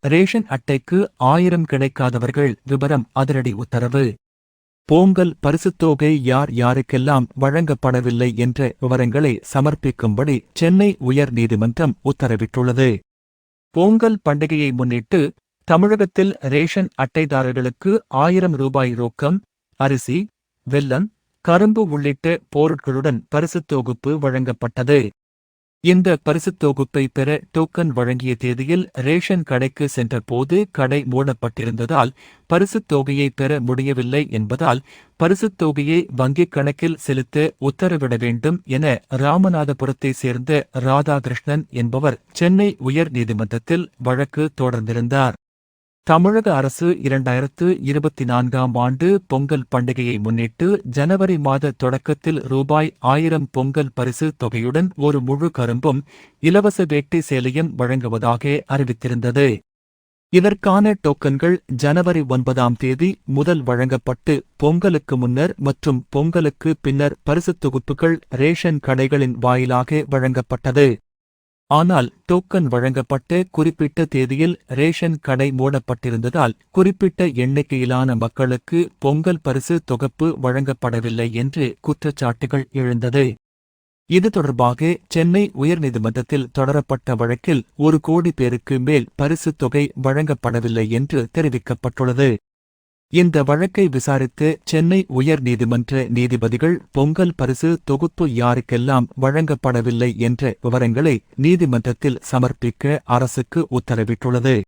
Ration அட்டைக்கு ஆயிரம் கிடைக்காதவர்கள் விவரம் அதிரடி உத்தரவு. பொங்கல் பரிசுத்தொகை யார் யாருக்கெல்லாம் வழங்கப்படவில்லை என்ற விவரங்களை சமர்ப்பிக்கும்படி சென்னை உயர் நீதிமன்றம் உத்தரவிட்டுள்ளது. பொங்கல் பண்டிகையை முன்னிட்டு தமிழகத்தில் ரேஷன் அட்டைதாரர்களுக்கு ஆயிரம் ரூபாய் ரொக்கம் அரிசி வெல்லம் கரும்பு உள்ளிட்ட பொருட்களுடன் பரிசுத் தொகுப்பு வழங்கப்பட்டது. இந்த பரிசுத் தொகுப்பை பெற டோக்கன் வழங்கிய தேதியில் ரேஷன் கடைக்கு சென்றபோது கடை மூடப்பட்டிருந்ததால் பரிசுத் தொகையை பெற முடியவில்லை என்பதால் பரிசுத் தொகையை வங்கிக் கணக்கில் செலுத்த உத்தரவிட வேண்டும் என ராமநாதபுரத்தை சேர்ந்த ராதாகிருஷ்ணன் என்பவர் சென்னை உயர் நீதிமன்றத்தில் வழக்கு தொடர்ந்திருந்தார். தமிழக அரசு இரண்டாயிரத்து இருபத்தி நான்காம் ஆண்டு பொங்கல் பண்டிகையை முன்னிட்டு ஜனவரி மாத தொடக்கத்தில் ரூபாய் ஆயிரம் பொங்கல் பரிசு தொகையுடன் ஒரு முழு கரும்பும் இலவச வேட்டி சேலையும் வழங்குவதாக அறிவித்திருந்தது. இதற்கான டோக்கன்கள் ஜனவரி ஒன்பதாம் தேதி முதல் வழங்கப்பட்டு பொங்கலுக்கு முன்னர் மற்றும் பொங்கலுக்கு பின்னர் பரிசுத் தொகுப்புகள் ரேஷன் கடைகளின் வாயிலாக வழங்கப்பட்டது. ஆனால் டோக்கன் வழங்கப்பட்ட குறிப்பிட்ட தேதியில் ரேஷன் கடை மூடப்பட்டிருந்ததால் குறிப்பிட்ட எண்ணிக்கையிலான மக்களுக்கு பொங்கல் பரிசு தொகுப்பு வழங்கப்படவில்லை என்று குற்றச்சாட்டுகள் எழுந்தது. இது தொடர்பாக சென்னை உயர்நீதிமன்றத்தில் தொடரப்பட்ட வழக்கில் ஒரு கோடி பேருக்கு மேல் பரிசுத் தொகை வழங்கப்படவில்லை என்று தெரிவிக்கப்பட்டுள்ளது. இந்த வழக்கை விசாரித்து சென்னை உயர் நீதிமன்ற நீதிபதிகள் பொங்கல் பரிசு தொகுப்பு யாருக்கெல்லாம் வழங்கப்படவில்லை என்ற விவரங்களை நீதிமன்றத்தில் சமர்ப்பிக்க அரசுக்கு உத்தரவிட்டுள்ளது.